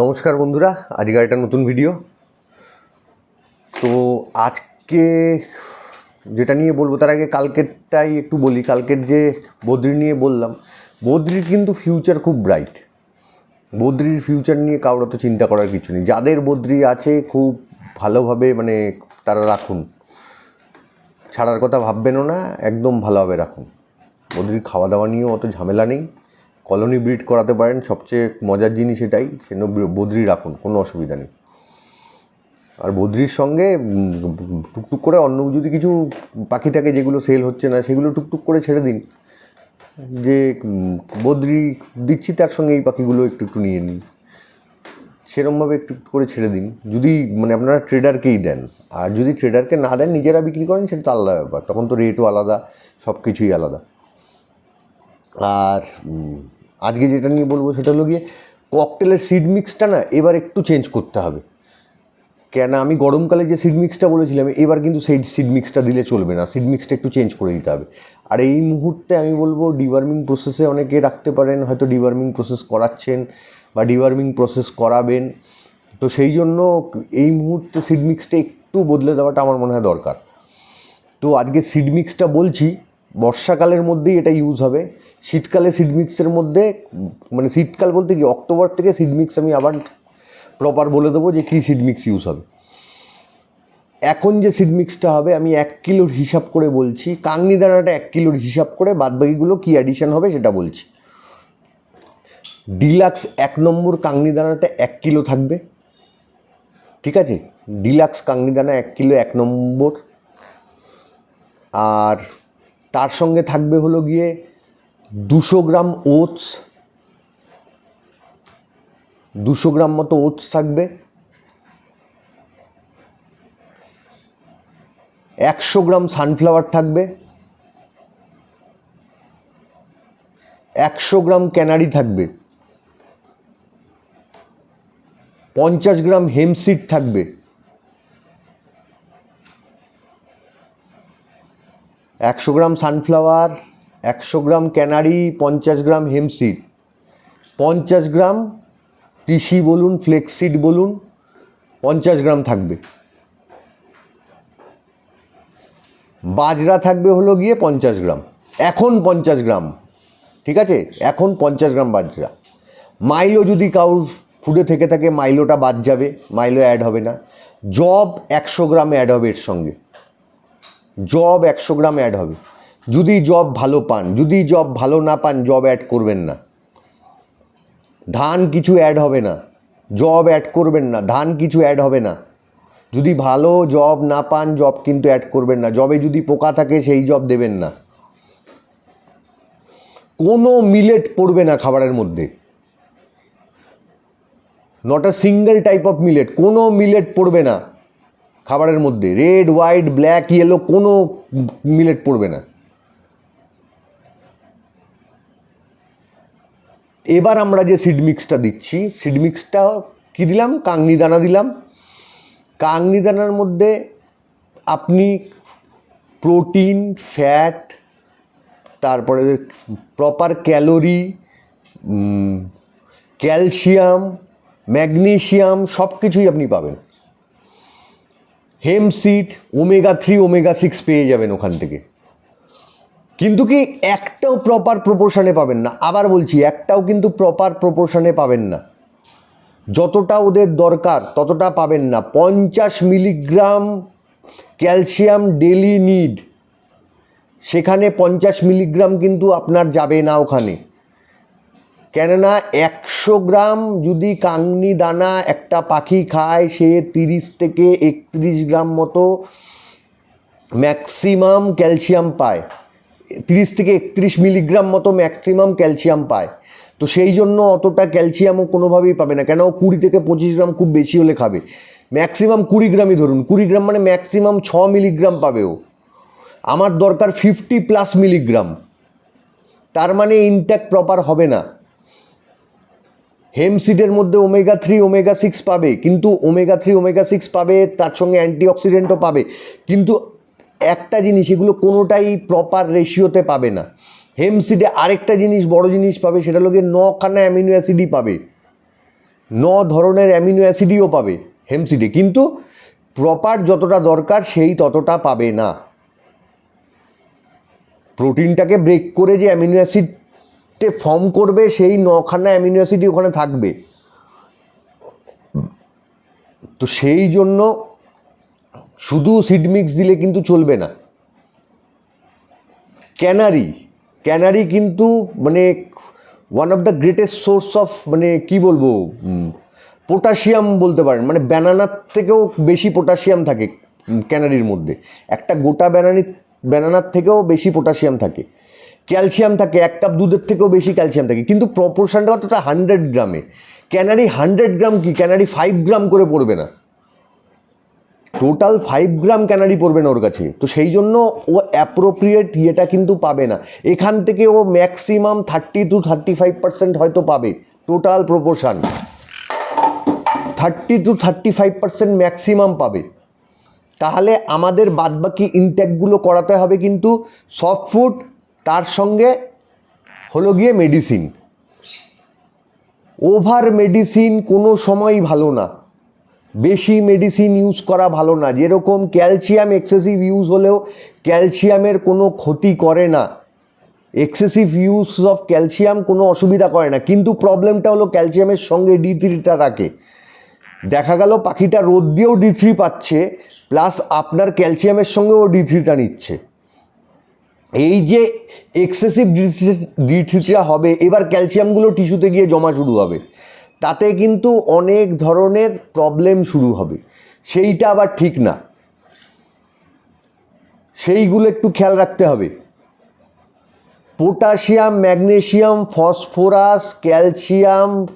নমস্কার বন্ধুরা আজকে একটা নতুন ভিডিও তো আজকে যেটা নিয়ে বলব, তার আগে কালকেরটাই একটু বলি। কালকের যে বদ্রি নিয়ে বললাম, বদ্রির কিন্তু ফিউচার খুব ব্রাইট বদ্রির ফিউচার নিয়ে কারোর তো চিন্তা করার কিছু নেই। যাদের বদ্রি আছে, খুব ভালোভাবে মানে তারা রাখুন। ছাড়ার কথা ভাববেনও না, একদম ভালোভাবে রাখুন। বদ্রির খাওয়া দাওয়া নিয়েও অত ঝামেলা নেই। কলোনি ব্রিড করাতে পারেন, সবচেয়ে মজার জিনিস এটাই সেজন্য বদ্রি রাখুন, কোনো অসুবিধা নেই। আর বদ্রির সঙ্গে টুকটুক করে অন্য যদি কিছু পাখি থাকে যেগুলো সেল হচ্ছে না, সেগুলো টুকটুক করে ছেড়ে দিন। যে বদ্রি দিচ্ছি, তার সঙ্গে এই পাখিগুলো একটু একটু নিয়ে নিন। সেরমভাবে একটু করে ছেড়ে দিন। যদি মানে আপনারা ট্রেডারকেই দেন। আর যদি ট্রেডারকে না দেন, নিজেরা বিক্রি করেন, সেটা তো আলাদা ব্যাপার। তখন তো রেটও আলাদা সব কিছুই আলাদা। আর আজকে যেটা নিয়ে বলব সেটা হলো গিয়ে ককটেলের সিড মিক্সটা না এবার একটু চেঞ্জ করতে হবে। কেন আমি গরমকালে যে সিড মিক্সটা বলেছিলাম, এবার কিন্তু সেই সিড মিক্সটা দিলে চলবে না। সিড মিক্সটা একটু চেঞ্জ করে দিতে হবে। আর এই মুহূর্তে আমি বলব ডিওয়ার্মিং প্রসেসে অনেকে রাখতে পারেন, হয়তো ডিওয়ার্মিং প্রসেস করাচ্ছেন বা ডিওয়ার্মিং প্রসেস করাবেন। তো সেই জন্য এই মুহূর্তে সিড মিক্সটা একটু বদলে দেওয়াটা আমার মনে হয় দরকার। তো আজকে সিড মিক্সটা বলছি, বর্ষাকালের মধ্যেই এটা ইউজ হবে। শীতকালে সিড মিক্সের মধ্যে মানে শীতকাল বলতে কি, অক্টোবর থেকে সিড মিক্স আমি আবার প্রপার বলে দেবো যে কী সিড মিক্স ইউজ হবে। এখন যে সিড মিক্সটা হবে, আমি এক কিলোর হিসাব করে বলছি, কাংনি দানাটা এক কিলোর হিসাব করে, বাদবাকিগুলো কী অ্যাডিশন হবে সেটা বলছি। ডিলাক্স এক নম্বর কাংনি দানাটা এক কিলো থাকবে, ঠিক আছে? ডিলাক্স কাংনি দানা এক কিলো এক নম্বর। আর তার সঙ্গে থাকবে হলো গিয়ে দুশো গ্রাম ওটস, দুশো গ্রাম মতো ওটস থাকবে, একশো গ্রাম সানফ্লাওয়ার থাকবে, একশো গ্রাম ক্যানারি থাকবে, পঞ্চাশ গ্রাম হেমসিড থাকবে, একশো গ্রাম সানফ্লাওয়ার একশো গ্রাম ক্যানারি, পঞ্চাশ গ্রাম হেমসিড পঞ্চাশ গ্রাম তিসি বলুন ফ্লেক্সিড বলুন, পঞ্চাশ গ্রাম থাকবে। বাজরা থাকবে হলো গিয়ে পঞ্চাশ গ্রাম। এখন পঞ্চাশ গ্রাম, ঠিক আছে? এখন পঞ্চাশ গ্রাম বাজরা। মাইলো যদি কাউর ফুডে থেকে থাকে, মাইলোটা বাদ যাবে, মাইলো অ্যাড হবে না। জব একশো গ্রাম অ্যাড হবে এর সঙ্গে। জব একশো গ্রাম অ্যাড হবে। যদি জব ভালো পান, যদি জব ভালো না পান জব অ্যাড করবেন না। ধান কিছু অ্যাড হবে না। জব অ্যাড করবেন না, ধান কিছু অ্যাড হবে না। যদি ভালো জব না পান জব কিন্তু অ্যাড করবেন না। জবে যদি পোকা থাকে, সেই জব দেবেন না। কোনো মিলেট পড়বে না খাবারের মধ্যে। Not a single type of millet কোনো মিলেট পড়বে না খাবারের মধ্যে। রেড হোয়াইট ব্ল্যাক ইয়েলো কোনো মিলেট পড়বে না। এবার আমরা যে সিড মিক্সটা দিচ্ছি সিড মিক্সটা কী দিলাম? কাংনি দানা দিলাম। কাংনি দানার মধ্যে আপনি প্রোটিন ফ্যাট তারপরে প্রপার ক্যালোরি ক্যালসিয়াম ম্যাগনেশিয়াম সব কিছুই আপনি পাবেন। Hempseed omega three omega six পেয়ে যাবেন ওখান থেকে। কিন্তু কি একটাও প্রপার প্রপোর্শনে পাবেন না? আবার বলছি, একটাও কিন্তু প্রপার প্রপোর্শনে পাবেন না। যতটা ওদের দরকার, ততটা পাবেন না। পঞ্চাশ মিলিগ্রাম ক্যালসিয়াম ডেলি নিড সেখানে পঞ্চাশ মিলিগ্রাম কিন্তু আপনার যাবে না ওখানে। কেননা একশো গ্রাম যদি কাংনি দানা একটা পাখি খায়, সে তিরিশ থেকে একত্রিশ গ্রাম মতো ম্যাক্সিমাম ক্যালসিয়াম পায়। তিরিশ থেকে একত্রিশ মিলিগ্রাম মতো ম্যাক্সিমাম ক্যালসিয়াম পায়। তো সেই জন্য অতটা ক্যালসিয়ামও কোনোভাবেই পাবে না। কেন? কুড়ি থেকে পঁচিশ গ্রাম খুব বেশি হলে খাবে। ম্যাক্সিমাম কুড়ি গ্রামই ধরুন। কুড়ি গ্রাম মানে ম্যাক্সিমাম ছ মিলিগ্রাম পাবে ও। আমার দরকার ফিফটি প্লাস মিলিগ্রাম। তার মানে ইনট্যাক্ট প্রপার হবে না। হেমসিডের মধ্যে ওমেগা থ্রি ওমেগা সিক্স পাবে। কিন্তু ওমেগা থ্রি ওমেগা সিক্স পাবে, তার সঙ্গে অ্যান্টিঅক্সিডেন্টও পাবে। কিন্তু একটা জিনিস এগুলো কোনোটাই প্রপার রেশিওতে পাবে না। হেমসিডে আরেকটা জিনিস বড় জিনিস পাবে, সেটা লোকে নখানা অ্যামিনো অ্যাসিডই পাবে। ন ধরনের অ্যামিনো অ্যাসিডইও পাবে হেমসিডে কিন্তু প্রপার যতটা দরকার সেই ততটা পাবে না। প্রোটিনটাকে ব্রেক করে যে অ্যামিনো অ্যাসিডে ফর্ম করবে, সেই নখানা অ্যামিনো অ্যাসিডই ওখানে থাকবে। তো সেই জন্য শুধু সিড মিক্স দিলে কিন্তু চলবে না। ক্যানারি ক্যানারি কিন্তু মানে one of the greatest source of মানে কি বলব পটাশিয়াম বলতে পারেন মানে ব্যানানার থেকেও বেশি পটাশিয়াম থাকে ক্যানারির মধ্যে। একটা গোটা ব্যানানি ব্যানানার থেকেও বেশি পটাশিয়াম থাকে। ক্যালসিয়াম থাকে, এক কাপ দুধের থেকেও বেশি ক্যালসিয়াম থাকে। কিন্তু প্রপোর্শনটা কতটা হান্ড্রেড গ্রামে। ক্যানারি হান্ড্রেড গ্রাম কি? ক্যানারি ফাইভ গ্রাম করে পড়বে না। টোটাল ফাইভ গ্রাম ক্যানারি পড়বে না ওর কাছে। তো সেই জন্য ও অ্যাপ্রোপ্রিয়েট ইয়েটা কিন্তু পাবে না। এখান থেকে ও maximum thirty two thirty five percent হয়তো পাবে। Total proportion thirty two thirty five percent maximum পাবে। তাহলে আমাদের বাদবাকি ইনটেকগুলো করাতে হবে কিন্তু সফট ফুড তার সঙ্গে হলো গিয়ে মেডিসিন ওভার মেডিসিন কোনো সময়ই ভালো না। বেশি মেডিসিন ইউজ করা ভালো না। যেরকম ক্যালসিয়াম এক্সেসিভ ইউজ হলেও ক্যালসিয়ামের কোনো ক্ষতি করে না। এক্সেসিভ ইউজ অফ ক্যালসিয়াম কোনো অসুবিধা করে না। কিন্তু প্রবলেমটা হলো ক্যালসিয়ামের সঙ্গে ডি থ্রিটা রাখে। দেখা গেল পাখিটা রোদ দিয়েও ডি থ্রি পাচ্ছে প্লাস আপনার ক্যালসিয়ামের সঙ্গেও ডি থ্রিটা নিচ্ছে। এই যে এক্সেসিভ ডি থ্রিটা হবে, এবার ক্যালসিয়ামগুলো টিস্যুতে গিয়ে জমা শুরু হবে। তাতে কিন্তু অনেক ধরনের প্রবলেম শুরু হবে। সেইটা আবার ঠিক না। সেইগুলো একটু খেয়াল রাখতে হবে। Potassium, magnesium, phosphorus, calcium,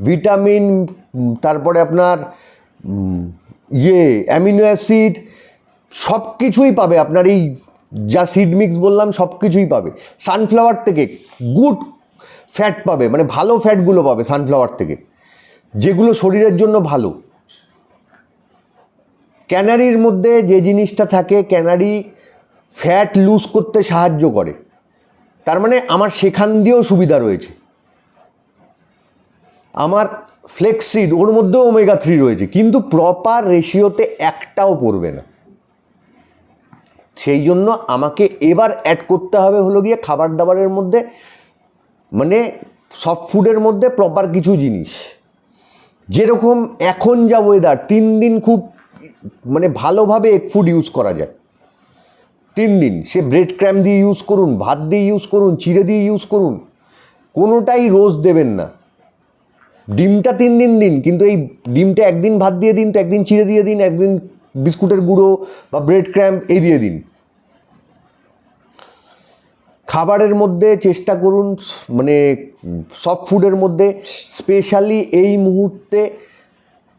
vitamin, তারপরে আপনার ইয়ে অ্যামিনো অ্যাসিড সব কিছুই পাবে। আপনার এই যা সিড মিক্স বললাম সব কিছুই পাবে। সানফ্লাওয়ার থেকে গুড ফ্যাট পাবে মানে ভালো ফ্যাটগুলো পাবে সানফ্লাওয়ার থেকে। যেগুলো শরীরের জন্য ভালো। ক্যানারির মধ্যে যে জিনিসটা থাকে, ক্যানারি ফ্যাট লুজ করতে সাহায্য করে। তার মানে আমার সেখান দিয়েও সুবিধা রয়েছে। আমার ফ্লেক্সিড ওর মধ্যেও ওমেগা থ্রি রয়েছে, কিন্তু প্রপার রেশিওতে একটাও পড়বে না। সেই জন্য আমাকে এবার অ্যাড করতে হবে হলো গিয়ে খাবার দাবারের মধ্যে মানে সফট ফুডের মধ্যে প্রপার কিছু জিনিস। যেরকম এখন যা ওয়েদার তিন দিন খুব মানে ভালোভাবে এগ ফুড ইউজ করা যায়। তিন দিন, সে ব্রেড ক্র্যাম দিয়ে ইউজ করুন, ভাত দিয়ে ইউজ করুন, চিড়ে দিয়ে ইউজ করুন, কোনোটাই রোজ দেবেন না। ডিমটা তিন দিন দিন, কিন্তু এই ডিমটা একদিন ভাত দিয়ে দিন, তো একদিন চিড়ে দিয়ে দিন, একদিন বিস্কুটের গুঁড়ো বা ব্রেড ক্র্যাম এই দিয়ে দিন। খাবারের মধ্যে চেষ্টা করুন মানে সফট ফুডের মধ্যে স্পেশালি এই মুহূর্তে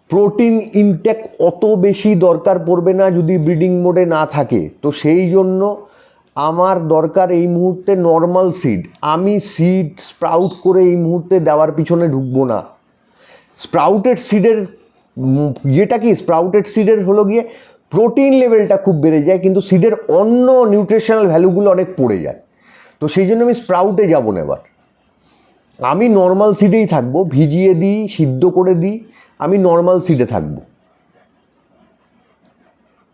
প্রোটিন ইনটেক অত বেশি দরকার পড়বে না যদি ব্রিডিং মোডে না থাকে। তো সেই জন্য আমার দরকার এই মুহূর্তে নর্মাল সিড আমি সিড স্প্রাউট করে এই মুহূর্তে দেওয়ার পিছনে ঢুকবো না। স্প্রাউটেড সিডের ইয়েটা কি? স্প্রাউটেড সিডের হলো গিয়ে প্রোটিন লেভেলটা খুব বেড়ে যায়, কিন্তু সিডের অন্য নিউট্রিশনাল ভ্যালুগুলো অনেক পড়ে যায়। তো সেই জন্য আমি স্প্রাউটে যাব না এবার। আমি নর্মাল সিটেই থাকব, ভিজিয়ে দিই, সিদ্ধ করে দিই, আমি নর্মাল সিটে থাকব।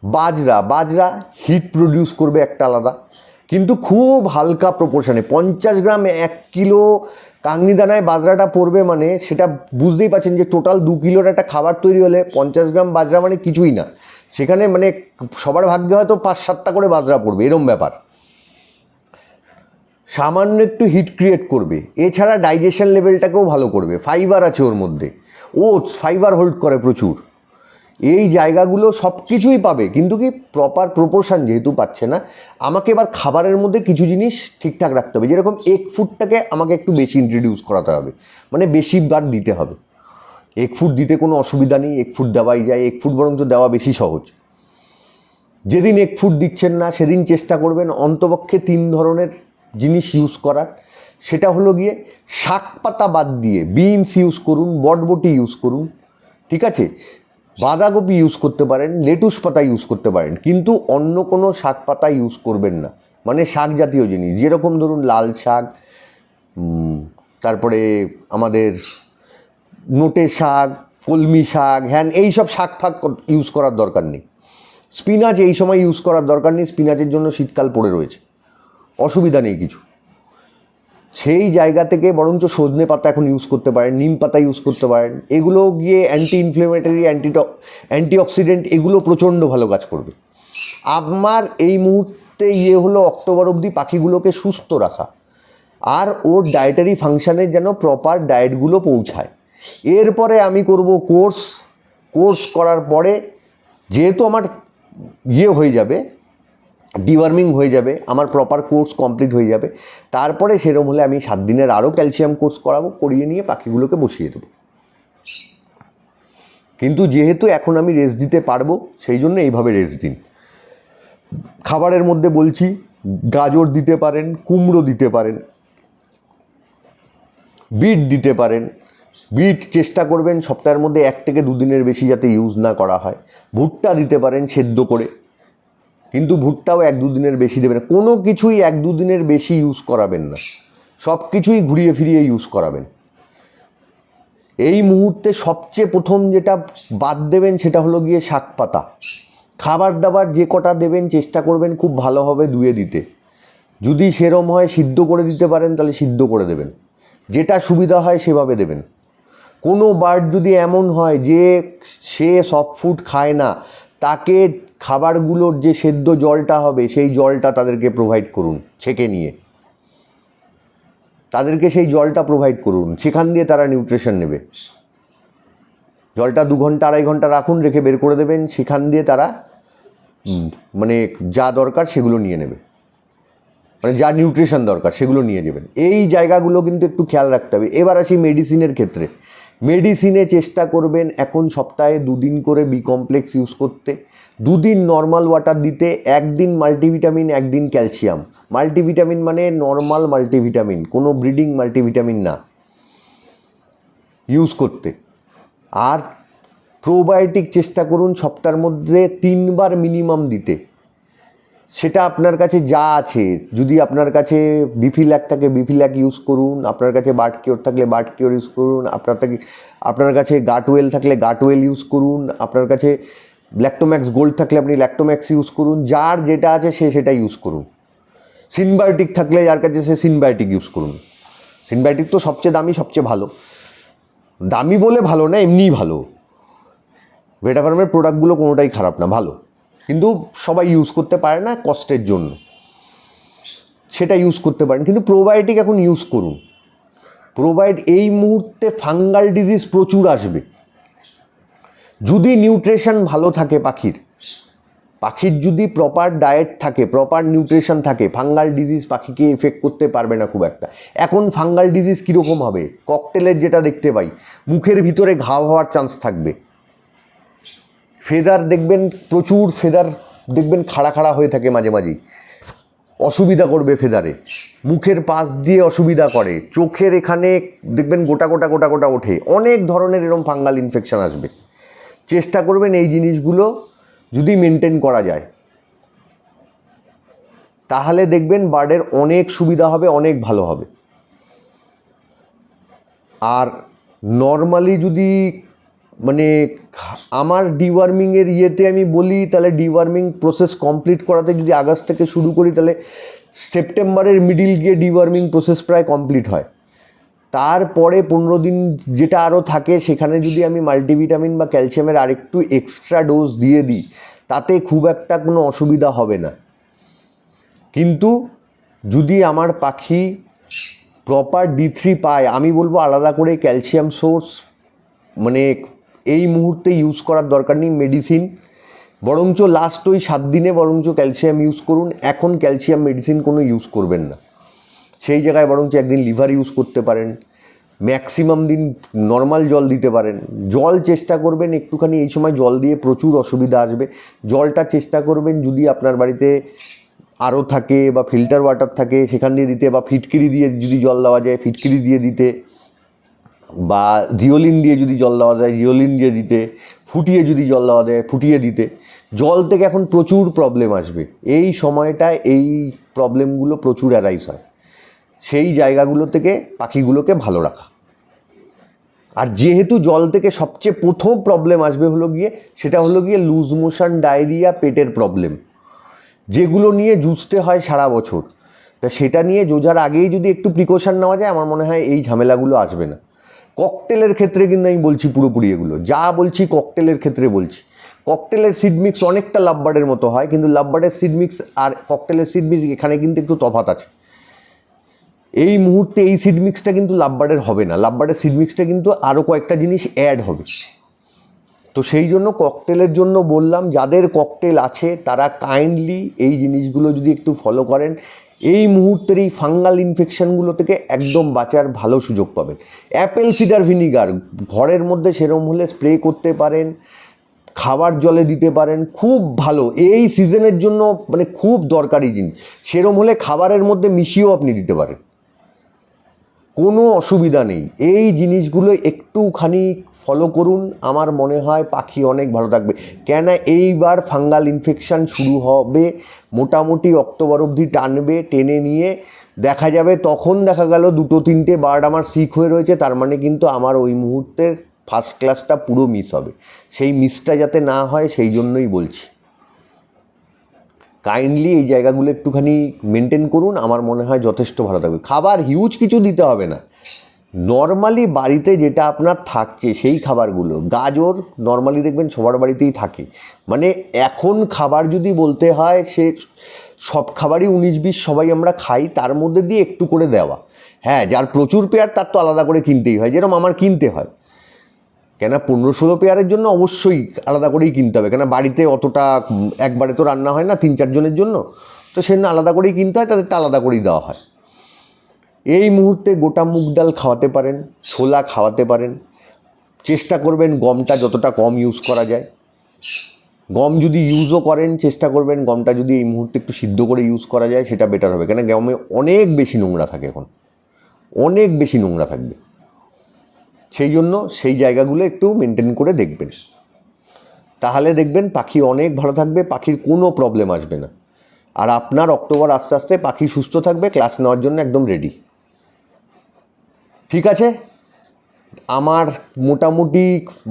বাজরা বাজরা হিট প্রডিউস করবে একটা আলাদা। কিন্তু খুব হালকা প্রপোর্শনে পঞ্চাশ গ্রাম এক কিলো কাংনি দানায় বাজরাটা পড়বে মানে সেটা বুঝতেই পারছেন যে টোটাল দু কিলোর একটা খাবার তৈরি হলে পঞ্চাশ গ্রাম বাজরা মানে কিছুই না। সেখানে মানে সবার ভাগ্যে হয়তো পাঁচ সাতটা করে বাজরা পড়বে, এরম ব্যাপার। সামান্য একটু হিট ক্রিয়েট করবে। এছাড়া ডাইজেশন লেভেলটাকেও ভালো করবে। ফাইবার আছে ওর মধ্যে। ওটস ফাইবার হোল্ড করে প্রচুর। এই জায়গাগুলো সব কিছুই পাবে। কিন্তু কি প্রপার প্রপোর্শন যেহেতু পাচ্ছে না, আমাকে এবার খাবারের মধ্যে কিছু জিনিস ঠিকঠাক রাখতে হবে। যেরকম এগ ফুডটাকে আমাকে একটু বেশি ইন্ট্রোডিউস করাতে হবে। মানে বেশি বার দিতে হবে। এগ ফুড দিতে কোনো অসুবিধা নেই। এগ ফুড দেওয়াই যায়। এগ ফুড বরং তো দেওয়া বেশি সহজ। যেদিন এগ ফুড দিচ্ছেন না, সেদিন চেষ্টা করবেন অন্তপক্ষে তিন ধরনের জিনিস ইউজ করার। সেটা হলো গিয়ে শাক পাতা বাদ দিয়ে বিনস ইউজ করুন, বটবটি ইউজ করুন, ঠিক আছে? বাঁধাকপি ইউজ করতে পারেন লেটুস পাতা ইউজ করতে পারেন, কিন্তু অন্য কোনো শাক পাতা ইউজ করবেন না। মানে শাক জাতীয় জিনিস, যেরকম ধরুন লাল শাক তারপরে আমাদের নোটে শাক, কলমি শাক হ্যান এই সব শাক ফাক ইউজ করার দরকার নেই। স্পিনাচ এই সময় ইউজ করার দরকার নেই স্পিনাচের জন্য শীতকাল পড়ে রয়েছে। অসুবিধা নেই কিছু। সেই জায়গা থেকে বরঞ্চ সজনে পাতা এখন ইউজ করতে পারেন, নিম পাতা ইউজ করতে পারেন। এগুলো গিয়ে anti inflammatory anti antioxidant এগুলো প্রচণ্ড ভালো কাজ করবে। আমার এই মুহূর্তে ইয়ে হলো অক্টোবর অবধি পাখিগুলোকে সুস্থ রাখা। আর ওর ডায়েটারি ফাংশানে যেন প্রপার ডায়েটগুলো পৌঁছায়। এরপরে আমি করব কোর্স কোর্স করার পরে যেহেতু আমার ইয়ে হয়ে যাবে ডিওয়ার্মিং হয়ে যাবে, আমার প্রপার কোর্স কমপ্লিট হয়ে যাবে। তারপরে সেরম হলে আমি সাত দিনের আরও ক্যালসিয়াম কোর্স করাবো, করিয়ে নিয়ে পাখিগুলোকে বসিয়ে দেবো। কিন্তু যেহেতু এখন আমি রেস্ট দিতে পারব, সেই জন্য এইভাবে রেস্ট দিন। খাবারের মধ্যে বলছি, গাজর দিতে পারেন, কুমড়ো দিতে পারেন, বিট দিতে পারেন। বিট চেষ্টা করবেন সপ্তাহের মধ্যে এক থেকে দুদিনের বেশি যাতে ইউজ না করা হয়। ভুট্টা দিতে পারেন সেদ্ধ করে। কিন্তু ভুট্টাও এক দুদিনের বেশি দেবেন না। কোনো কিছুই এক দুদিনের বেশি ইউজ করাবেন না। সব কিছুই ঘুরিয়ে ফিরিয়ে ইউজ করাবেন। এই মুহূর্তে সবচেয়ে প্রথম যেটা বাদ দেবেন সেটা হলো গিয়ে শাক পাতা। খাবার দাবার যে কটা দেবেন চেষ্টা করবেন খুব ভালোভাবে ধুয়ে দিতে। যদি সেরম হয় সিদ্ধ করে দিতে পারেন তাহলে সিদ্ধ করে দেবেন। যেটা সুবিধা হয় সেভাবে দেবেন। কোনো বার্ড যদি এমন হয় যে সে সফট ফুড খায় না, তাকে খাবারগুলোর যে সেদ্ধ জলটা হবে, সেই জলটা তাদেরকে প্রোভাইড করুন, ছেঁকে নিয়ে। তাদেরকে সেই জলটা প্রোভাইড করুন, সেখান দিয়ে তারা নিউট্রিশন নেবে। জলটা দু ঘণ্টা, আড়াই ঘণ্টা রাখুন, রেখে বের করে দেবেন, সেখান দিয়ে তারা মানে যা দরকার সেগুলো নিয়ে নেবে। মানে যা নিউট্রিশন দরকার সেগুলো নিয়ে যাবেন এই জায়গাগুলো কিন্তু একটু খেয়াল রাখতে হবে। এবার আসি মেডিসিনের ক্ষেত্রে। মেডিসিনে চেষ্টা করবেন এখন সপ্তাহে দুদিন করে বি কমপ্লেক্স ইউজ করতে। দুদিন নর্মাল ওয়াটার দিতে, একদিন মাল্টিভিটামিন একদিন ক্যালসিয়াম মাল্টিভিটামিন মানে নর্মাল মাল্টিভিটামিন কোনো ব্রিডিং মাল্টিভিটামিন না। ইউজ করতে। আর প্রোবায়োটিক চেষ্টা করুন সপ্তাহের মধ্যে তিনবার মিনিমাম দিতে। সেটা আপনার কাছে যা আছে, যদি আপনার কাছে বিফিল্যাক থাকে বিফিল্যাক ইউজ করুন। আপনার কাছে বাট কিওর থাকলে বাট কিওর ইউজ করুন। আপনার থেকে আপনার কাছে গাটওয়েল থাকলে গাটওয়েল ইউজ করুন। আপনার কাছে ল্যাক্টোম্যাক্স গোল্ড থাকলে আপনি ল্যাক্টোম্যাক্স ইউজ করুন, যার যেটা আছে সে সেটা ইউজ করুন। সিনবায়োটিক থাকলে যার কাছে সে সিনবায়োটিক ইউজ করুন। সিনবায়োটিক তো সবচেয়ে দামি, সবচেয়ে ভালো। দামি বলে ভালো না, এমনিই ভালো। ভেটাফার্মের প্রোডাক্টগুলো কোনোটাই খারাপ না, ভালো। কিন্তু সবাই ইউজ করতে পারে না কষ্টের জন্য। সেটা ইউজ করতে পারেন, কিন্তু প্রোবায়োটিক এখন ইউজ করুন। প্রোবায়োট এই মুহূর্তে ফাঙ্গাল ডিজিজ প্রচুর আসবে। যদি নিউট্রিশন ভালো থাকে পাখির পাখির যদি প্রপার ডায়েট থাকে প্রপার নিউট্রিশন থাকে ফাঙ্গাল ডিজিজ পাখিকে এফেক্ট করতে পারবে না খুব একটা। এখন ফাঙ্গাল ডিজিজ কীরকম হবে? ককটেলের যেটা দেখতে পাই, মুখের ভিতরে ঘাও হওয়ার চান্স থাকবে। ফেদার দেখবেন, প্রচুর ফেদার দেখবেন খাড়া খাড়া হয়ে থাকে মাঝে মাঝেই। অসুবিধা করবে ফেদারে মুখের পাশ দিয়ে অসুবিধা করে। চোখের এখানে দেখবেন গোটা গোটা গোটা গোটা ওঠে। অনেক ধরনের এরকম ফাঙ্গাল ইনফেকশন আসবে। চেষ্টা করবেন এই জিনিসগুলো যদি মেনটেন করা যায়। তাহলে দেখবেন বার্ডের অনেক সুবিধা হবে, অনেক ভালো হবে। আর নর্মালি যদি মানে আমার ডিওয়ার্মিংয়ের ইয়েতে আমি বলি, তাহলে ডিওয়ার্মিং প্রসেস কমপ্লিট করাতে যদি আগস্ট থেকে শুরু করি, তাহলে সেপ্টেম্বরের মিডিল গিয়ে ডিওয়ার্মিং প্রসেস প্রায় কমপ্লিট হয়। তারপরে পনেরো দিন যেটা আরও থাকে, সেখানে যদি আমি মাল্টিভিটামিন বা ক্যালসিয়ামের আরেকটু এক্সট্রা ডোজ দিয়ে দিই, তাতে খুব একটা কোনো অসুবিধা হবে না। কিন্তু যদি আমার পাখি প্রপার ডি থ্রি পায়, আমি বলব আলাদা করে ক্যালসিয়াম সোর্স মানে এই মুহূর্তে ইউজ করার দরকার নেই মেডিসিন বরঞ্চ লাস্ট ওই সাত দিনে বরঞ্চ ক্যালসিয়াম ইউজ করুন, এখন ক্যালসিয়াম মেডিসিন কোনো ইউজ করবেন না। সেই জায়গায় বরঞ্চ একদিন লিভার ইউজ করতে পারেন, ম্যাক্সিমাম দিন নর্মাল জল দিতে পারেন। জল চেষ্টা করবেন একটুখানি, এই সময় জল দিয়ে প্রচুর অসুবিধা আসবে। জলটা চেষ্টা করবেন যদি আপনার বাড়িতে আরও থাকে বা ফিল্টার ওয়াটার থাকে, সেখান দিয়ে দিতে বা ফিটকিরি দিয়ে যদি জল দেওয়া যায়, ফিটকিরি দিয়ে দিতে বা রিওলিন দিয়ে যদি জল দেওয়া যায় রিওলিন দিয়ে দিতে, ফুটিয়ে যদি জল দেওয়া যায়, ফুটিয়ে দিতে, জল থেকে এখন প্রচুর প্রবলেম আসবে। এই সময়টায় এই প্রবলেমগুলো প্রচুর অ্যারাইজ হয়। সেই জায়গাগুলো থেকে পাখিগুলোকে ভালো রাখা। আর যেহেতু জল থেকে সবচেয়ে প্রথম প্রবলেম আসবে হলো গিয়ে, সেটা হলো গিয়ে লুজ মোশন ডায়রিয়া পেটের প্রবলেম যেগুলো নিয়ে জুঝতে হয় সারা বছর। তা সেটা নিয়ে যোজার আগেই যদি একটু প্রিকশন নেওয়া যায়, আমার মনে হয় এই ঝামেলাগুলো আসবে না। ককটেলের ক্ষেত্রে কিন্তু আমি বলছি পুরোপুরি এগুলো। যা বলছি ককটেলের ক্ষেত্রে বলছি। ককটেলের সিড মিক্স অনেকটা লাভবার্ডের মতো হয়, কিন্তু লাভবার্ডের সিড মিক্স আর ককটেলের সিড মিক্স এখানে কিন্তু একটু তফাৎ আছে। এই মুহূর্তে এই সিড মিক্সটা কিন্তু লাভবারের হবে না। লাভবারের সিড মিক্সটা কিন্তু আরও কয়েকটা জিনিস অ্যাড হবে। তো সেই জন্য ককটেলের জন্য বললাম, যাদের ককটেল আছে, তারা কাইন্ডলি এই জিনিসগুলো যদি একটু ফলো করেন, এই মুহূর্তের এই ফাঙ্গাল ইনফেকশনগুলো থেকে একদম বাঁচার ভালো সুযোগ পাবেন। অ্যাপেল সিডার ভিনিগার ঘরের মধ্যে সেরম হলে স্প্রে করতে পারেন, খাবার জলে দিতে পারেন, খুব ভালো। এই সিজনের জন্য মানে খুব দরকারি জিনিস। সেরম হলে খাবারের মধ্যে মিশিয়েও আপনি দিতে পারেন। কোনো অসুবিধা নেই। এই জিনিসগুলো একটুখানি ফলো করুন। আমার মনে হয় পাখি অনেক ভালো থাকবে। কেন এইবার ফাঙ্গাল ইনফেকশান শুরু হবে, মোটামুটি অক্টোবর অবধি টানবে, টেনে নিয়ে দেখা যাবে। তখন দেখা গেল দুটো, তিনটে বার্ড আমার সিক হয়ে রয়েছে, তার মানে কিন্তু আমার ওই মুহূর্তের ফার্স্ট ক্লাসটা পুরো মিস হবে। সেই মিসটা যাতে না হয়, সেই জন্যই বলছি। কাইন্ডলি এই জায়গাগুলো একটুখানি মেনটেন করুন, আমার মনে হয় যথেষ্ট ভালো থাকবে। খাবার হিউজ কিছু দিতে হবে না। নর্মালি বাড়িতে যেটা আপনার থাকছে, সেই খাবারগুলো, গাজর নর্মালি দেখবেন সবার বাড়িতেই থাকে। মানে এখন খাবার যদি বলতে হয়, সে সব খাবারই উনিশ বিশ সবাই আমরা খাই, তার মধ্যে দিয়ে একটু করে দেওয়া। হ্যাঁ যার প্রচুর পেয়ার, তার তো আলাদা করে কিনতেই হয়। যেরকম আমার কিনতে হয়। কেন পনেরো ষোলো পেয়ারের জন্য অবশ্যই আলাদা করেই কিনতে হবে। কেন বাড়িতে অতটা একবারে তো রান্না হয় না, তিন চারজনের জন্য। তো সেজন্য আলাদা করেই কিনতে হয়, তাদেরটা আলাদা করেই দেওয়া হয়। এই মুহূর্তে গোটা মুগ ডাল খাওয়াতে পারেন, ছোলা খাওয়াতে পারেন। চেষ্টা করবেন গমটা যতটা কম ইউজ করা যায়। গম যদি ইউজও করেন, চেষ্টা করবেন গমটা যদি এই মুহূর্তে একটু সিদ্ধ করে ইউজ করা যায়, সেটা বেটার হবে। কেন গমে অনেক বেশি নোংরা থাকে এখন। অনেক বেশি নোংরা থাকবে। সেই জন্য সেই জায়গাগুলো একটু মেনটেন করে দেখবেন। তাহলে দেখবেন পাখি অনেক ভালো থাকবে, পাখির কোনো প্রবলেম আসবে না। আর আপনার অক্টোবর আস্তে আস্তে পাখি সুস্থ থাকবে ক্লাস নেওয়ার জন্য একদম রেডি ঠিক আছে? আমার মোটামুটি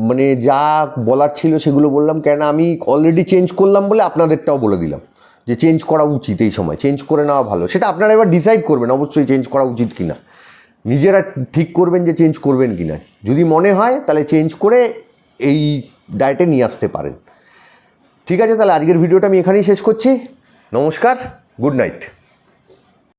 মানে যা বলার ছিল সেগুলো বললাম কেন আমি অলরেডি চেঞ্জ করলাম বলে আপনাদেরটাও বলে দিলাম যে চেঞ্জ করা উচিত এই সময় চেঞ্জ করে নেওয়া ভালো। সেটা আপনারা এবার ডিসাইড করবেন, অবশ্যই চেঞ্জ করা উচিত কি না নিজেরা ঠিক করবেন যে চেঞ্জ করবেন কি না যদি মনে হয়, তাহলে চেঞ্জ করে এই ডায়েটে নিয়ে আসতে পারেন। ঠিক আছে, তাহলে আজকের ভিডিওটা আমি এখানেই শেষ করছি। নমস্কার গুড নাইট